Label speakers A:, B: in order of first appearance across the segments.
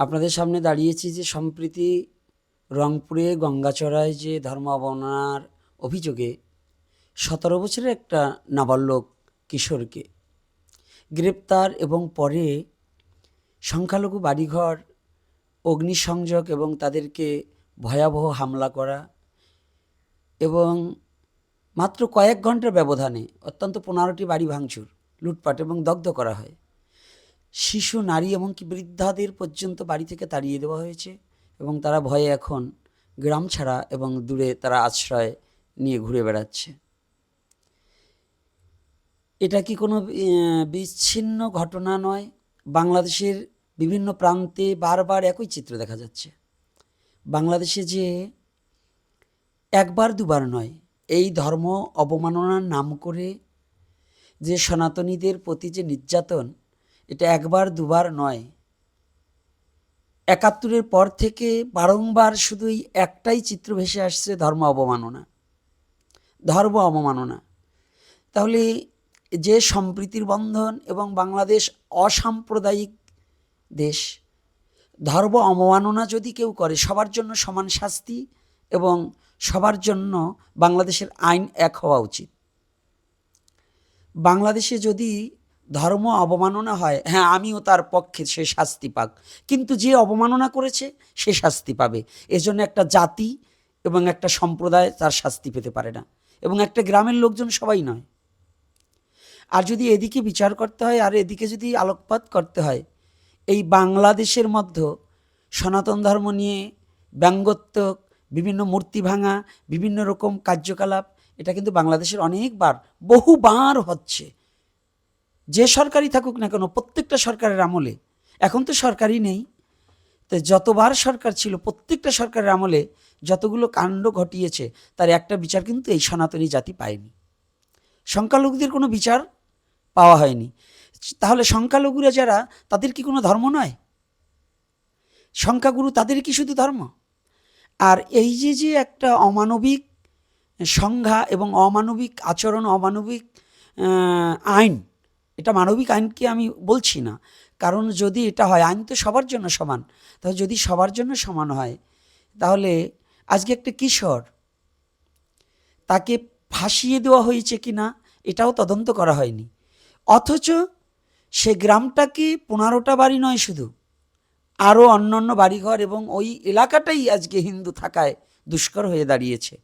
A: আপনাদের সামনে দাঁড়িয়েছি যে সম্প্রতি রংপুরে গঙ্গাচড়ায় যে ধর্ম অবমাননার অভিযোগে সতেরো বছরের একটা নাবালক কিশোরকে গ্রেপ্তার এবং পরে সংখ্যালঘু বাড়িঘর, অগ্নিসংযোগ এবং তাদেরকে ভয়াবহ হামলা করা এবং মাত্র কয়েক ঘণ্টার ব্যবধানে অত্যন্ত পনেরোটি বাড়ি ভাঙচুর, লুটপাট এবং দগ্ধ করা হয়। শিশু, নারী এমনকি বৃদ্ধাদের পর্যন্ত বাড়ি থেকে তাড়িয়ে দেওয়া হয়েছে এবং তারা ভয়ে এখন গ্রাম ছাড়া এবং দূরে তারা আশ্রয় নিয়ে ঘুরে বেড়াচ্ছে। এটা কি কোনো বিচ্ছিন্ন ঘটনা নয়? বাংলাদেশের বিভিন্ন প্রান্তে বারবার একই চিত্র দেখা যাচ্ছে। বাংলাদেশে যে একবার দুবার নয়, এই ধর্ম অবমাননার নাম করে যে সনাতনীদের প্রতি যে নির্যাতন এটা একবার, দুবার নয়। একাত্তরের পর থেকে বারংবার শুধুই একটাই চিত্র ভেসে আসছে ধর্ম অবমাননা। ধর্ম অবমাননা। তাহলে যে সম্প্রীতির বন্ধন এবং বাংলাদেশ অসাম্প্রদায়িক দেশ, ধর্ম অবমাননা যদি কেউ করে, সবার জন্য সমান শাস্তি এবং সবার জন্য বাংলাদেশের আইন এক হওয়া উচিত। বাংলাদেশে যদি ধর্ম অবমাননা হয় হ্যাঁ আমিও তার পক্ষে সে শাস্তি পাক। কিন্তু যে অবমাননা করেছে, সে শাস্তি পাবে। এজন্য একটা জাতি এবং একটা সম্প্রদায় তার শাস্তি পেতে পারে না। এবং একটা গ্রামের লোকজন সবাই নয়। আর যদি এদিকে বিচার করতে হয়, আর এদিকে যদি আলোকপাত করতে হয়, এই বাংলাদেশের মধ্যে সনাতন ধর্ম নিয়ে ব্যঙ্গোত্তক বিভিন্ন মূর্তি ভাঙা, বিভিন্ন রকম কার্যকলাপ, এটা কিন্তু বাংলাদেশের অনেকবার, বহুবার হচ্ছে। যে সরকারই থাকুক না কেন, প্রত্যেকটা সরকারের আমলে, এখন তো সরকারই নেই, তো যতবার সরকার ছিল, প্রত্যেকটা সরকারের আমলে যতগুলো কাণ্ড ঘটিয়েছে, তার একটা বিচার কিন্তু এই সনাতনী জাতি পায়নি। সংখ্যালঘুদের কোনো বিচার পাওয়া হয়নি। তাহলে সংখ্যালঘুরা যারা, তাদের কি কোনো ধর্ম নয়? সংখ্যাগুরু তাদের কি শুধু ধর্ম? আর এই যে যে একটা অমানবিক সংজ্ঞা এবং অমানবিক আচরণ, অমানবিক আইন এটা মানবিক আইনকে আমি বলছি না। কারণ যদি এটা হয়, আইন তো সবার জন্য সমান। তাহলে যদি সবার জন্য সমান হয়, তাহলে আজকে একটা কিশোর, তাকে ফাঁসিয়ে দেওয়া হয়েছে কি না এটাও তদন্ত করা হয়নি। অথচ সে গ্রামটাকে পনেরোটা বাড়ি নয় শুধু, আরও অন্য অন্য বাড়িঘর এবং ওই এলাকাটাই আজকে হিন্দু থাকায় দুষ্কর হয়ে দাঁড়িয়েছে।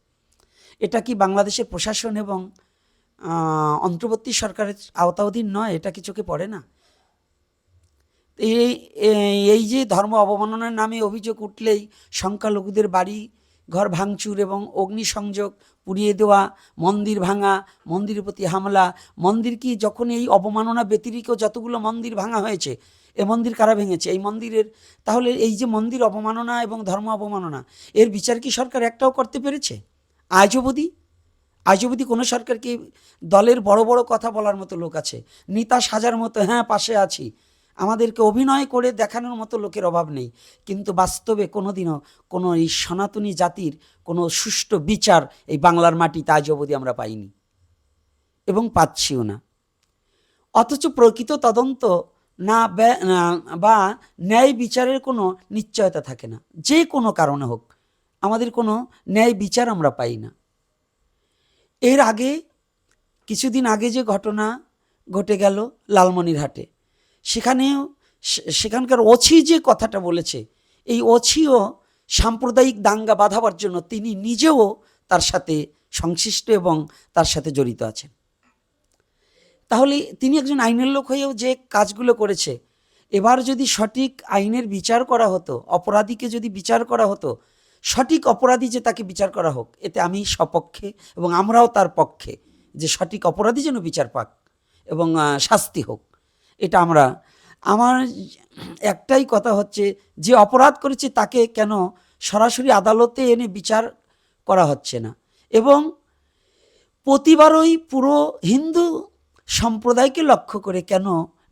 A: এটা কি বাংলাদেশের প্রশাসন এবং অন্তর্বর্তী সরকারের আওতাধীন নয়, এটা কি চোখে পড়ে না? এই- এই যে ধর্ম অবমাননার নামে অভিযোগ উঠলেই সংখ্যালঘুদের বাড়ি, ঘর ভাঙচুর এবং অগ্নিসংযোগ পুড়িয়ে দেওয়া, মন্দির ভাঙা, মন্দিরের প্রতি হামলা, মন্দির কি যখন এই অবমাননা ব্যতিরিক্ত যতগুলো মন্দির ভাঙা হয়েছে, এ মন্দির কারা ভেঙেছে? এই মন্দিরের, তাহলে এই যে মন্দির অবমাননা এবং ধর্ম অবমাননা, এর বিচার কি সরকার একটাও করতে পেরেছে? আজ অবধি আজ অবধি কোনো সরকারকে দলের বড় বড় কথা বলার মতো লোক আছে? নেতা সাজার মতো হ্যাঁ পাশে আছি। আমাদেরকে অভিনয় করে দেখানোর মতো লোকের অভাব নেই। কিন্তু বাস্তবে কোনোদিনও কোনো এই সনাতনী জাতির কোনো সুষ্ঠু বিচার এই বাংলার মাটিতে আজ অবধি আমরা পাইনি এবং পাচ্ছিও না। অথচ প্রকৃত তদন্ত না- বা ন্যায় বিচারের কোনো নিশ্চয়তা থাকে না। যে কোনো কারণে হোক, আমাদের কোনো ন্যায় বিচার আমরা পাই না। এর আগে কিছুদিন আগে যে ঘটনা ঘটে গেল লালমনিরহাটে, সেখানেও সেখানকার ওছি যে কথাটা বলেছে, এই ওছিও সাম্প্রদায়িক দাঙ্গা বাঁধাবার জন্য তিনি নিজেও তার সাথে সংশ্লিষ্ট এবং তার সাথে জড়িত আছেন। তাহলে তিনি একজন আইনের লোক হয়েও যে কাজগুলো করেছে, এবার যদি সঠিক আইনের বিচার করা হতো, অপরাধীকে যদি বিচার করা হতো সঠিক অপরাধী যে তাকে বিচার করা হোক, এতে আমি সপক্ষে এবং আমরাও তার পক্ষে যে সঠিক অপরাধী যেন বিচার পাক এবং শাস্তি হোক। এটা আমরা, আমার একটাই কথা হচ্ছে যে অপরাধ করেছে তাকে কেন সরাসরি আদালতে এনে বিচার করা হচ্ছে না এবং প্রতিবারই পুরো হিন্দু সম্প্রদায়কে লক্ষ্য করে কেন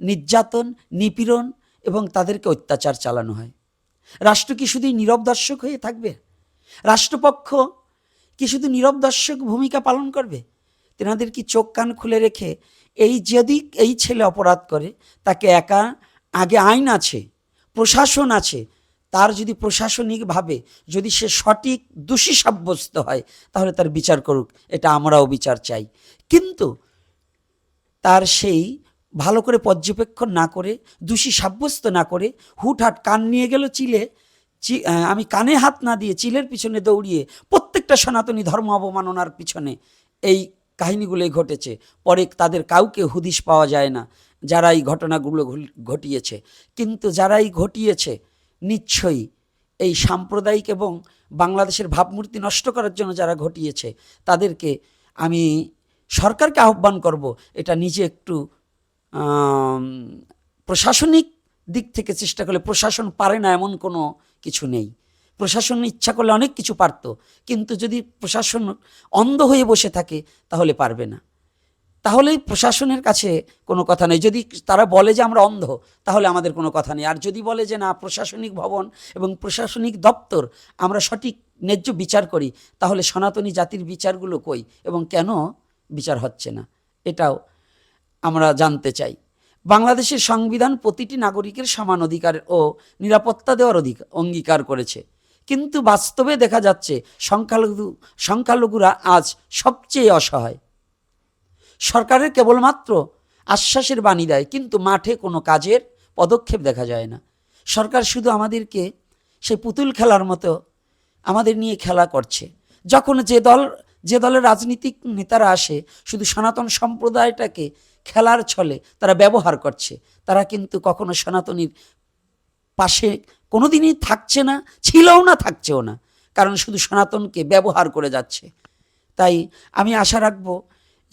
A: নির্যাতন, নিপীড়ন এবং তাদেরকে অত্যাচার চালানো হয়? রাষ্ট্র কি শুধুই নীরব দর্শক হয়ে থাকবে? রাষ্ট্রপক্ষ কি শুধু নীরব দর্শক ভূমিকা পালন করবে? তেনাদের কি চোখ কান খুলে রেখে এই যদি এই ছেলে অপরাধ করে, তাকে একা আগে আইন আছে, প্রশাসন আছে, তার যদি প্রশাসনিকভাবে যদি সে সঠিক দোষী সাব্যস্ত হয়, তাহলে তার বিচার করুক, এটা আমরাও বিচার চাই। কিন্তু তার সেই ভালো করে পর্যবেক্ষণ না করে, দোষী সাব্যস্ত না করে, হুটহাট কান নিয়ে গেল চিলে আমি কানে হাত না দিয়ে চিলের পিছনে দৌড়িয়ে প্রত্যেকটা সনাতনী ধর্ম অবমাননার পিছনে এই কাহিনীগুলোই ঘটেছে। পরে তাদের কাউকে হুদিশ পাওয়া যায় না যারা এই ঘটনাগুলো ঘটিয়েছে। কিন্তু যারা এই ঘটিয়েছে, নিশ্চয়ই এই সাম্প্রদায়িক এবং বাংলাদেশের ভাবমূর্তি নষ্ট করার জন্য যারা ঘটিয়েছে, তাদেরকে আমি সরকারকে আহ্বান করব, এটা নিজে একটু প্রশাসনিক দিক থেকে চেষ্টা করলে প্রশাসন পারে না এমন কোনো কিছু নেই। প্রশাসন ইচ্ছা করলে অনেক কিছু পারতো, কিন্তু যদি প্রশাসন অন্ধ হয়ে বসে থাকে, তাহলে পারবে না। তাহলে প্রশাসনের কাছে কোনো কথা নেই। যদি তারা বলে যে আমরা অন্ধ, তাহলে আমাদের কোনো কথা নেই। আর যদি বলে যে না, প্রশাসনিক ভবন এবং প্রশাসনিক দপ্তর আমরা সঠিক ন্যায্য বিচার করি, তাহলে সনাতনী জাতির বিচারগুলো কই এবং কেন বিচার হচ্ছে না? এটাও আমরা জানতে চাই। বাংলাদেশের সংবিধান প্রতিটি নাগরিকের সমান অধিকার ও নিরাপত্তা দেওয়ার অধিকার অঙ্গীকার করেছে। কিন্তু বাস্তবে দেখা যাচ্ছে সংখ্যালঘু সংখ্যালঘুরা আজ সবচেয়ে অসহায়। সরকারের কেবলমাত্র আশ্বাসের বাণী দেয়, কিন্তু মাঠে কোনো কাজের পদক্ষেপ দেখা যায় না। সরকার শুধু আমাদেরকে সেই পুতুল খেলার মতো আমাদের নিয়ে খেলা করছে। যখন যে দল যে দলের রাজনীতিক নেতারা আসে, শুধু সনাতন সম্প্রদায়টাকে খেলার ছলে তারা ব্যবহার করছে। তারা কিন্তু কখনো সনাতনীর পাশে কোনোদিনই থাকছে না, ছিলও না, থাকছেও না। কারণ শুধু সনাতনকে ব্যবহার করে যাচ্ছে। তাই আমি আশা রাখব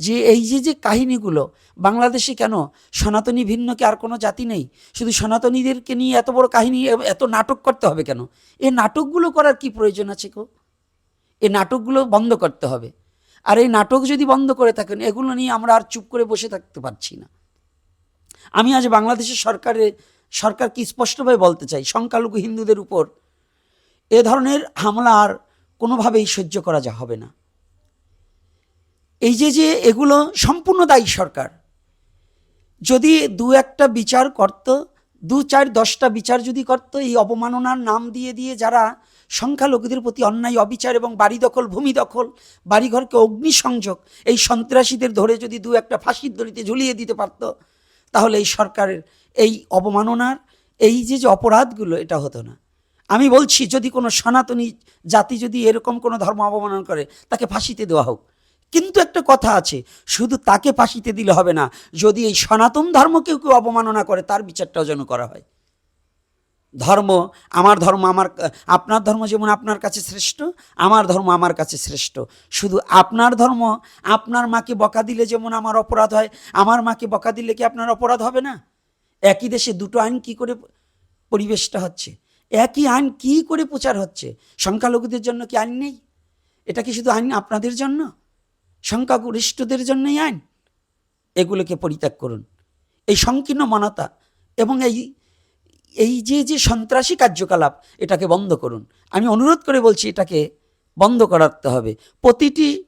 A: যে এই যে যে কাহিনীগুলো, বাংলাদেশে কেন সনাতনী ভিন্ন কি আর কোনো জাতি নেই? শুধু সনাতনীদেরকে নিয়ে এত বড় কাহিনী, এত নাটক করতে হবে কেন? এই নাটকগুলো করার কি প্রয়োজন আছে কো এই নাটকগুলো বন্ধ করতে হবে। আর এই নাটক যদি বন্ধ করে থাকেন, এগুলো নিয়ে আমরা আর চুপ করে বসে থাকতে পারছি না। আমি আজ বাংলাদেশের সরকারের সরকারকে স্পষ্টভাবে বলতে চাই, সংখ্যালঘু হিন্দুদের উপর এ ধরনের হামলা আর কোনোভাবেই সহ্য করা যা হবে না। এই যে যে এগুলো সম্পূর্ণ দায়ী সরকার, যদি দু একটা বিচার করত, দু চার দশটা বিচার যদি করত, এই অবমাননার নাম দিয়ে দিয়ে যারা সংখ্যালঘুদের প্রতি অন্যায়, অবিচার এবং বাড়ি দখল, ভূমি দখল, বাড়িঘরকে অগ্নিসংযোগ এই সন্ত্রাসীদের ধরে যদি দু একটা ফাঁসির দড়িতে ঝুলিয়ে দিতে পারত, তাহলে এই সরকারের এই অবমাননার, এই যে যে অপরাধগুলো, এটা হতো না। আমি বলছি, যদি কোনো সনাতনী জাতি যদি এরকম কোনো ধর্ম অবমাননা করে, তাকে ফাঁসিতে দেওয়া হোক। কিন্তু একটা কথা আছে, শুধু তাকে ফাঁসিতে দিলে হবে না, যদি এই সনাতন ধর্মকেও কেউ অবমাননা করে, তার বিচারটাও যেন করা হয়। ধর্ম, আমার ধর্ম আমার, আপনার ধর্ম যেমন আপনার কাছে শ্রেষ্ঠ, আমার ধর্ম আমার কাছে শ্রেষ্ঠ। শুধু আপনার ধর্ম, আপনার মাকে বকা দিলে যেমন আমার অপরাধ হয়, আমার মাকে বকা দিলে কি আপনার অপরাধ হবে না? একই দেশে দুটো আইন কি করে পরিবেশটা হচ্ছে? একই আইন কি করে প্রচার হচ্ছে? সংখ্যালঘুদের জন্য কি আইন নেই? এটা কি শুধু আইন আপনাদের জন্য? সংখ্যাগরিষ্ঠদের জন্যই আইন? এগুলোকে পরিত্যাগ করুন। এই সংকীর্ণ মানতা এবং এই এই যে যে সন্ত্রাসী কার্যকলাপ, এটাকে বন্ধ করুন। আমি অনুরোধ করে বলছি, এটাকে বন্ধ করাতে হবে। প্রতিটি,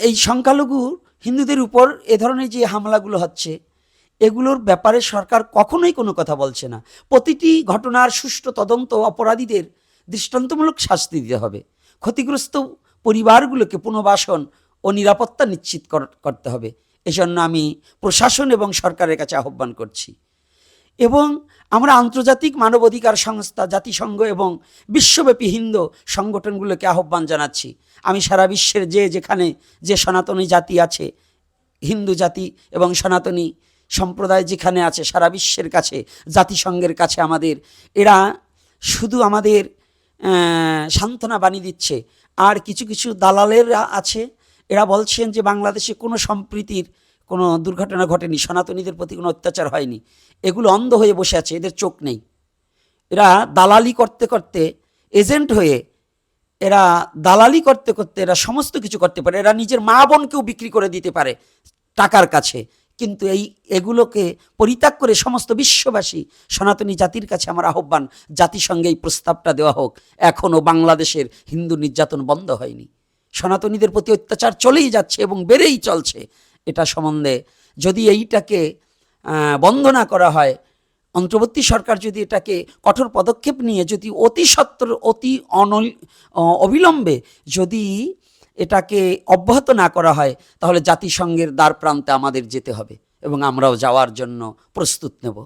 A: এই সংখ্যালঘু হিন্দুদের উপর এ ধরনের যে হামলাগুলো হচ্ছে, এগুলোর ব্যাপারে সরকার কখনোই কোনো কথা বলছে না। প্রতিটি ঘটনার সুষ্ঠু তদন্ত অপরাধীদের দৃষ্টান্তমূলক শাস্তি দিতে হবে। ক্ষতিগ্রস্ত পরিবারগুলোকে পুনর্বাসন ও নিরাপত্তা নিশ্চিত কর- করতে হবে। এজন্য আমি প্রশাসন এবং সরকারের কাছে আহ্বান করছি। এবং আমরা আন্তর্জাতিক মানবাধিকার সংস্থা, জাতিসংঘ এবং বিশ্বব্যাপী হিন্দু সংগঠনগুলোকে আহ্বান জানাচ্ছি। আমি সারা বিশ্বের যে যেখানে যে সনাতনী জাতি আছে, হিন্দু জাতি এবং সনাতনী সম্প্রদায় যেখানে আছে, সারা বিশ্বের কাছে, জাতিসংঘের কাছে আমাদের, এরা শুধু আমাদের সান্ত্বনা বাণী দিচ্ছে। আর কিছু কিছু দালালেরা আছে, এরা বলছেন যে বাংলাদেশে কোনো সম্প্রীতির কোনো দুর্ঘটনা ঘটেনি, সনাতনীদের প্রতি কোনো অত্যাচার হয়নি। এগুলো অন্ধ হয়ে বসে আছে, এদের চোখ নেই। এরা দালালি করতে করতে এজেন্ট হয়ে, এরা দালালি করতে করতে এরা সমস্ত কিছু করতে পারে। এরা নিজের মা বোনকেও বিক্রি করে দিতে পারে টাকার কাছে। কিন্তু এই, এগুলোকে পরিত্যাগ করে সমস্ত বিশ্ববাসী, সনাতনী জাতির কাছে আমার আহ্বান, জাতিসংঘে এই প্রস্তাবটা দেওয়া হোক। এখনও বাংলাদেশের হিন্দু নির্যাতন বন্ধ হয়নি। সনাতনীদের প্রতি অত্যাচার চলেই যাচ্ছে এবং বেড়েই চলছে। এটা সম্বন্ধে যদি এইটাকে আহ, বন্ধ না করা হয় অন্তর্বর্তী সরকার যদি এটাকে কঠোর পদক্ষেপ নিয়ে যদি অতি সত্বর অতি অনল অবিলম্বে যদি এটাকে অব্যাহত না করা হয় তাহলে জাতিসংঘের দ্বার প্রান্তে আমাদের যেতে হবে এবং আমরাও যাওয়ার জন্য প্রস্তুত নেব।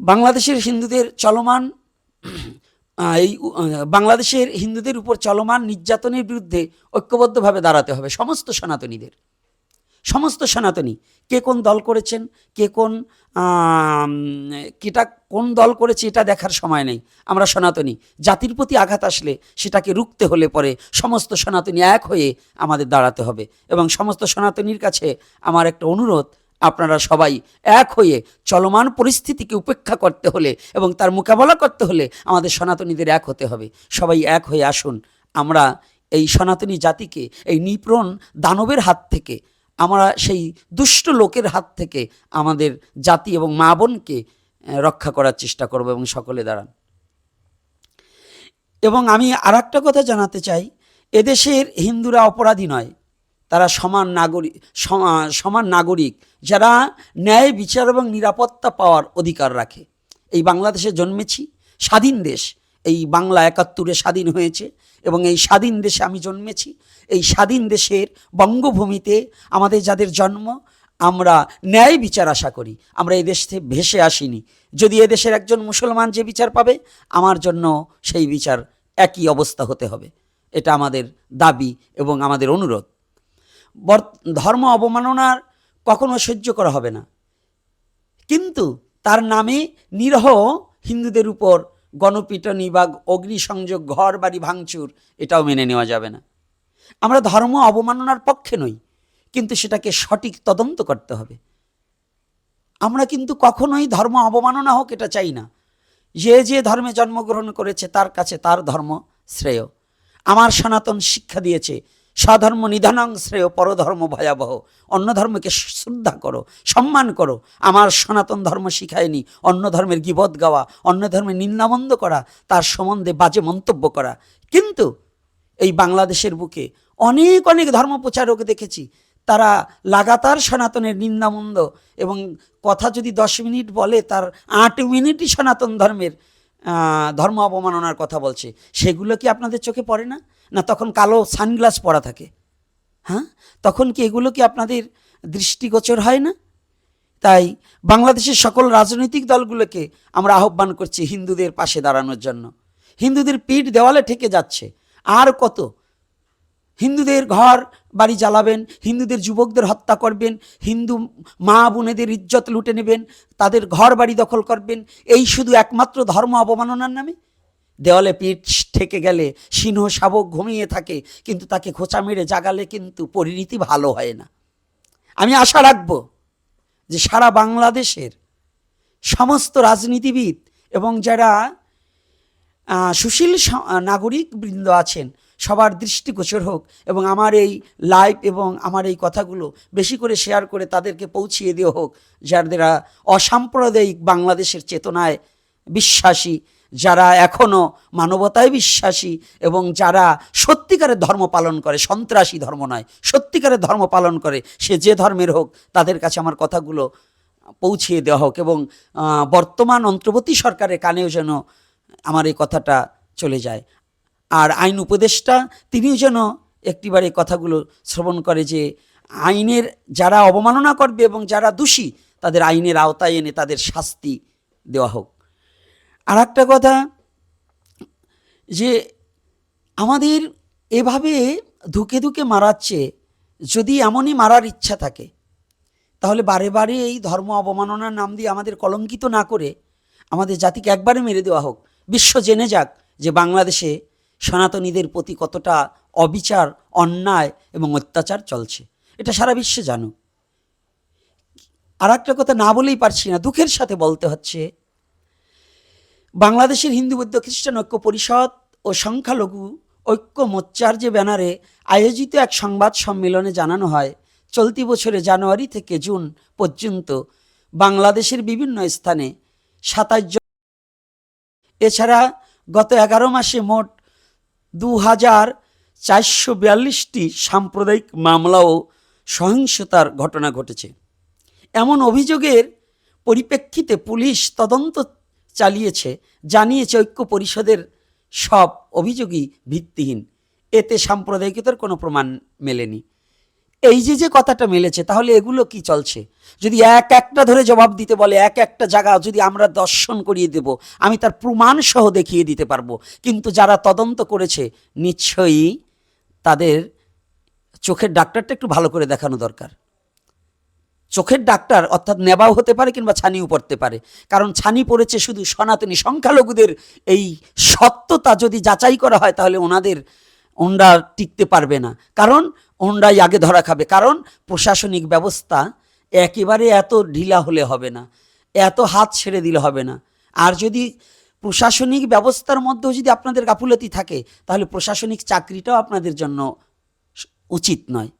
A: বাংলাদেশের হিন্দুদের চলমান এই বাংলাদেশের হিন্দুদের উপর চলমান নির্যাতনের বিরুদ্ধে ঐক্যবদ্ধভাবে দাঁড়াতে হবে, সমস্ত সনাতনীদের। সমস্ত সনাতনী, কে কোন দল করেছেন, কে কোন কেটা কোন দল করেছে এটা দেখার সময় নেই। আমরা সনাতনী, জাতির প্রতি আঘাত আসলে সেটাকে রুখতে হলে পরে সমস্ত সনাতনী এক হয়ে আমাদের দাঁড়াতে হবে এবং সমস্ত সনাতনীর কাছে আমার একটা অনুরোধ আপনারা সবাই এক হয়ে চলমান পরিস্থিতিকে উপেক্ষা করতে হলে এবং তার মোকাবেলা করতে হলে আমাদের সনাতনীদের এক হতে হবে। সবাই এক হয়ে আসুন। আমরা এই সনাতনী জাতিকে, এই নিপ্রণ দানবের হাত থেকে, আমরা সেই দুষ্ট লোকের হাত থেকে আমাদের জাতি এবং মা বোনকে রক্ষা করার চেষ্টা করব এবং সকলে দাঁড়ান। এবং আমি আর কথা জানাতে চাই, এদেশের হিন্দুরা অপরাধী নয়। তারা সমান নাগরিক সমান নাগরিক, যারা ন্যায়, বিচার এবং নিরাপত্তা পাওয়ার অধিকার রাখে। এই বাংলাদেশে জন্মেছি, স্বাধীন দেশ। এই বাংলা একাত্তরে স্বাধীন হয়েছে এবং এই স্বাধীন দেশে আমি জন্মেছি। এই স্বাধীন দেশের বঙ্গভূমিতে আমাদের যাদের জন্ম, আমরা ন্যায় বিচার আশা করি। আমরা এই থেকে ভেসে আসিনি। যদি এদেশের একজন মুসলমান যে বিচার পাবে, আমার জন্য সেই বিচার একই অবস্থা হতে হবে। এটা আমাদের দাবি এবং আমাদের অনুরোধ। ধর্ম অবমাননার কখনো সহ্য করা হবে না। কিন্তু তার নামে নিরহ হিন্দুদের উপর গণপিটনি বা অগ্নিসংযোগ ঘর বাড়ি ভাঙচুর এটাও মেনে নেওয়া যাবে না। আমরা ধর্ম অবমাননার পক্ষে নই, কিন্তু সেটাকে সঠিক তদন্ত করতে হবে। আমরা কিন্তু কখনোই ধর্ম অবমাননা হোক এটা চাই না। যে যে ধর্মে জন্মগ্রহণ করেছে তার কাছে তার ধর্ম শ্রেয়। আমার সনাতন শিক্ষা দিয়েছে স্বধর্ম নিধনং শ্রেয় পরধর্ম ভয়াবহ। অন্য ধর্মকে শ্রদ্ধা করো, সম্মান করো। আমার সনাতন ধর্ম শিখায়নি। অন্য ধর্মের গিবদ গাওয়া, অন্য ধর্মের নিন্দামন্দ করা, তার সম্বন্ধে বাজে মন্তব্য করা। কিন্তু এই বাংলাদেশের বুকে অনেক অনেক ধর্ম প্রচারক দেখেছি। তারা লাগাতার সনাতনের নিন্দামন্দ এবং কথা যদি দশ মিনিট বলে, তার আট মিনিটই সনাতন ধর্মের ধর্ম অবমাননার কথা বলছে। সেগুলো কি আপনাদের চোখে পড়ে না? না তখন কালো সানগ্লাস পরা থাকে। হ্যাঁ? তখন কি এগুলো কি আপনাদের দৃষ্টিগোচর হয় না? তাই বাংলাদেশের সকল রাজনৈতিক দলগুলোকে আমরা আহ্বান করছি হিন্দুদের পাশে দাঁড়ানোর জন্য। হিন্দুদের পিঠ দেওয়ালে ঠেকে যাচ্ছে। আর কত? হিন্দুদের ঘর বাড়ি জ্বালাবেন, হিন্দুদের যুবকদের হত্যা করবেন, হিন্দু মা বোনেদের ইজ্জত লুটে নেবেন, তাদের ঘর বাড়ি দখল করবেন, এই শুধু একমাত্র ধর্ম অবমাননার নামে? দেওয়ালে পিঠ ঠেকে গেলে সিংহ শাবক ঘুমিয়ে থাকে, কিন্তু তাকে খোঁচা মেরে জাগালে কিন্তু পরিণতি ভালো হয় না। আমি আশা রাখব যে সারা বাংলাদেশের সমস্ত রাজনীতিবিদ এবং যারা সুশীল নাগরিক বৃন্দ আছেন, সবার দৃষ্টিগোচর হোক এবং আমার এই লাইভ এবং আমার এই কথাগুলো বেশি করে শেয়ার করে তাদেরকে পৌঁছিয়ে দেওয়া হোক, যারা অসাম্প্রদায়িক বাংলাদেশের চেতনায় বিশ্বাসী যারা এখনও মানবতায় বিশ্বাসী এবং যারা সত্যিকারের ধর্ম পালন করে, সন্ত্রাসী ধর্ম নয়, সত্যিকারের ধর্ম পালন করে, সে যে ধর্মের হোক, তাদের কাছে আমার কথাগুলো পৌঁছিয়ে দেওয়া হোক এবং বর্তমান অন্তর্বর্তী সরকারের কানেও যেন আমার এই কথাটা চলে যায়। আর আইন উপদেষ্টা, তিনিও যেন একটিবার এই কথাগুলো শ্রবণ করে যে, আইনের যারা অবমাননা করবে এবং যারা দোষী, তাদের আইনের আওতায় এনে তাদের শাস্তি দেওয়া হোক। আর একটা কথা যে আমাদের এভাবে ধুকে ধুকে মারাচ্ছে, যদি এমনই মারার ইচ্ছা থাকে, তাহলে বারে বারে এই ধর্ম অবমাননার নাম দিয়ে আমাদের কলঙ্কিত না করে আমাদের জাতিকে একবারে মেরে দেওয়া হোক। বিশ্ব জেনে যাক যে বাংলাদেশে সনাতনীদের প্রতি কতটা অবিচার, অন্যায় এবং অত্যাচার চলছে। এটা সারা বিশ্বে জানুক। আর একটা কথা না বলেই পারছি না, দুঃখের সাথে বলতে হচ্ছে বাংলাদেশের হিন্দু বৌদ্ধ খ্রিস্টান ঐক্য পরিষদ ও সংখ্যালঘু ঐক্য মোর্চার যে ব্যানারে আয়োজিত এক সংবাদ সম্মেলনে জানানো হয়, চলতি বছরে জানুয়ারি থেকে জুন পর্যন্ত বাংলাদেশের বিভিন্ন স্থানে সাতাশ জন এছাড়া গত এগারো মাসে মোট দু হাজার চারশো বিয়াল্লিশটি সাম্প্রদায়িক মামলা ও সহিংসতার ঘটনা ঘটেছে। এমন অভিযোগের পরিপ্রেক্ষিতে পুলিশ তদন্ত চালিয়েছে, জানিয়েছে ঐক্য পরিষদের সব অভিযোগই ভিত্তিহীন। এতে সাম্প্রদায়িকতার কোনো প্রমাণ মেলেনি। এই যে যে কথাটা মেলেছে, তাহলে এগুলো কি চলছে? যদি এক একটা ধরে জবাব দিতে বলে, এক একটা জায়গা যদি আমরা দর্শন করিয়ে দেব, আমি তার প্রমাণ সহ দেখিয়ে দিতে পারব। কিন্তু যারা তদন্ত করেছে, নিশ্চয়ই তাদের চোখের ডাক্তারটা একটু ভালো করে দেখানো দরকার। চোখের ডাক্তার অর্থাৎ নেবাও হতে পারে কিংবা ছানিও পড়তে পারে। কারণ ছানি পড়েছে শুধু সনাতনী সংখ্যালঘুদের এই সত্যতা যদি যাচাই করা হয় তাহলে ওনাদের ওনরা টিকতে পারবে না। কারণ ওনরাই আগে ধরা খাবে। কারণ প্রশাসনিক ব্যবস্থা একেবারে এত ঢিলা হলে হবে না। এত হাত ছেড়ে দিলে হবে না। আর যদি প্রশাসনিক ব্যবস্থার মধ্যেও যদি আপনাদের গাফুলতি থাকে, তাহলে প্রশাসনিক চাকরিটাও আপনাদের জন্য উচিত নয়।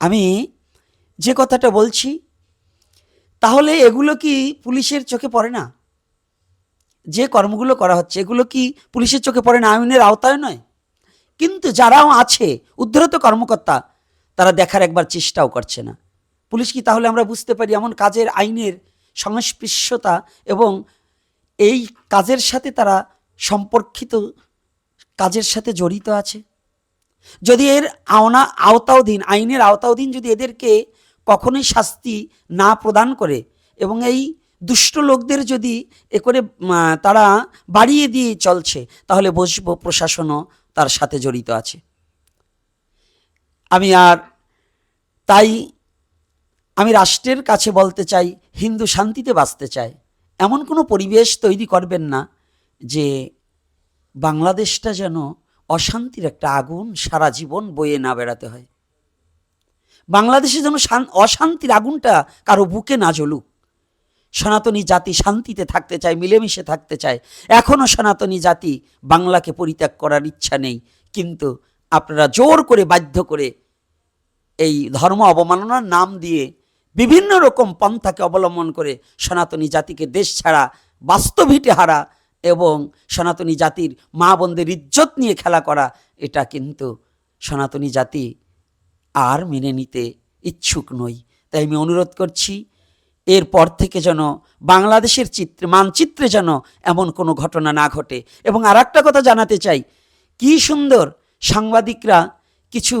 A: আমি যে কথাটা বলছি, তাহলে এগুলো কি পুলিশের চোখে পড়ে না? যে কর্মগুলো করা হচ্ছে, এগুলো কি পুলিশের চোখে পড়ে না, আইনের আওতায় নয়? কিন্তু যারাও আছে, উদ্ধৃত কর্মকর্তা, তারা দেখার একবার চেষ্টাও করছে না। পুলিশ কি তাহলে আমরা বুঝতে পারি এমন কাজের আইনের সংস্পৃশ্যতা এবং এই কাজের সাথে তারা সম্পর্কিত কাজের সাথে জড়িত আছে? যদি এর আওনা, আওতাধীন, আইনের আওতাধীন যদি এদেরকে কখনোই শাস্তি না প্রদান করে এবং এই দুষ্ট লোকদের যদি এ করে তারা বাড়িয়ে দিয়ে চলছে, তাহলে বসবো প্রশাসনও তার সাথে জড়িত আছে। আমি আর তাই আমি রাষ্ট্রের কাছে বলতে চাই, হিন্দু শান্তিতে বাঁচতে চায় এমন কোনো পরিবেশ তৈরি করবেন না যে বাংলাদেশটা যেন অশান্তির একটা আগুন সারা জীবন বয়ে না বেড়াতে হয়। বাংলাদেশে যেন অশান্তির আগুনটা কারও বুকে না জ্বলুক। সনাতনী জাতি শান্তিতে থাকতে চায়, মিলেমিশে থাকতে চায়। এখনও সনাতনী জাতি বাংলাকে পরিত্যাগ করার ইচ্ছা নেই। কিন্তু আপনারা জোর করে, বাধ্য করে এই ধর্ম অবমাননার নাম দিয়ে বিভিন্ন রকম পন্থাকে অবলম্বন করে সনাতনী জাতিকে দেশ ছাড়া বাস্তবিটে হারা এবং সনাতনী জাতির মা বোনদের ইজ্জত নিয়ে খেলা করা, এটা কিন্তু সনাতনী জাতি আর মেনে নিতে ইচ্ছুক নই। তাই আমি অনুরোধ করছি, এরপর থেকে যেন বাংলাদেশের চিত্রে, মানচিত্রে যেন এমন কোনো ঘটনা না ঘটে। এবং আর একটা কথা জানাতে চাই, কি সুন্দর সাংবাদিকরা কিছু,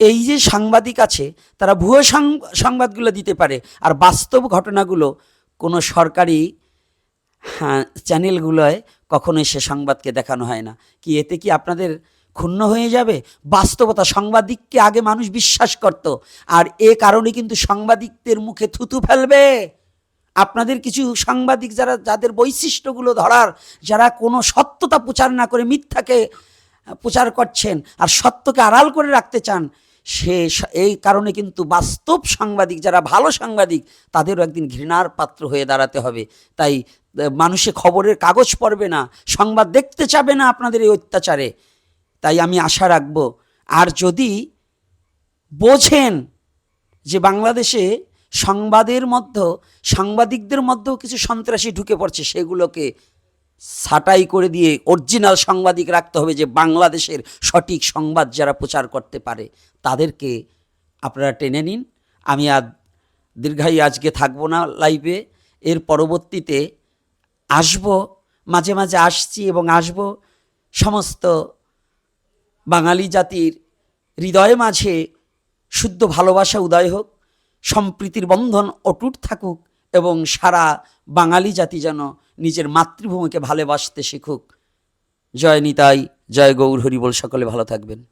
A: এই যে সাংবাদিক আছে, তারা ভুয়ো সংবাদগুলো দিতে পারে, আর বাস্তব ঘটনাগুলো কোনো সরকারি হ্যাঁ চ্যানেলগুলোয় কখনোই সে সংবাদকে দেখানো হয় না। কি এতে কি আপনাদের ক্ষুণ্ণ হয়ে যাবে, বাস্তবতা সাংবাদিককে আগে মানুষ বিশ্বাস করত, আর এ কারণে কিন্তু সাংবাদিকদের মুখে থুতু ফেলবে। আপনাদের কিছু সাংবাদিক যারা, যাদের বৈশিষ্ট্যগুলো ধরার, যারা কোনো সত্যতা প্রচার না করে মিথ্যাকে প্রচার করছেন, আর সত্যকে আড়াল করে রাখতে চান, সে এই কারণে কিন্তু বাস্তব সাংবাদিক, যারা ভালো সাংবাদিক, তাদেরও একদিন ঘৃণার পাত্র হয়ে দাঁড়াতে হবে। তাই মানুষে খবরের কাগজ পড়বে না, সংবাদ দেখতে চাবে না আপনাদের এই অত্যাচারে। তাই আমি আশা রাখব। আর যদি বোঝেন যে বাংলাদেশে সংবাদের মধ্যে, সাংবাদিকদের মধ্যেও কিছু সন্ত্রাসী ঢুকে পড়ছে, সেগুলোকে ছাঁটাই করে দিয়ে অরিজিনাল সাংবাদিক রাখতে হবে যে বাংলাদেশের সঠিক সংবাদ যারা প্রচার করতে পারে, তাদেরকে আপনারা টেনে নিন। আমি আর দীর্ঘায়ী আজকে থাকব না লাইভে। এর পরবর্তীতে আসব, মাঝে মাঝে আসছি এবং আসব। সমস্ত বাঙালি জাতির হৃদয়ে মাঝে শুদ্ধ ভালোবাসা উদয় হোক, সম্প্রীতির বন্ধন অটুট থাকুক এবং সারা বাঙালি জাতি যেন নিজের মাতৃভূমিকে ভালোবাসতে শিখুক। জয় নিতাই, জয় গৌর হরিবল সকলে ভালো থাকবেন।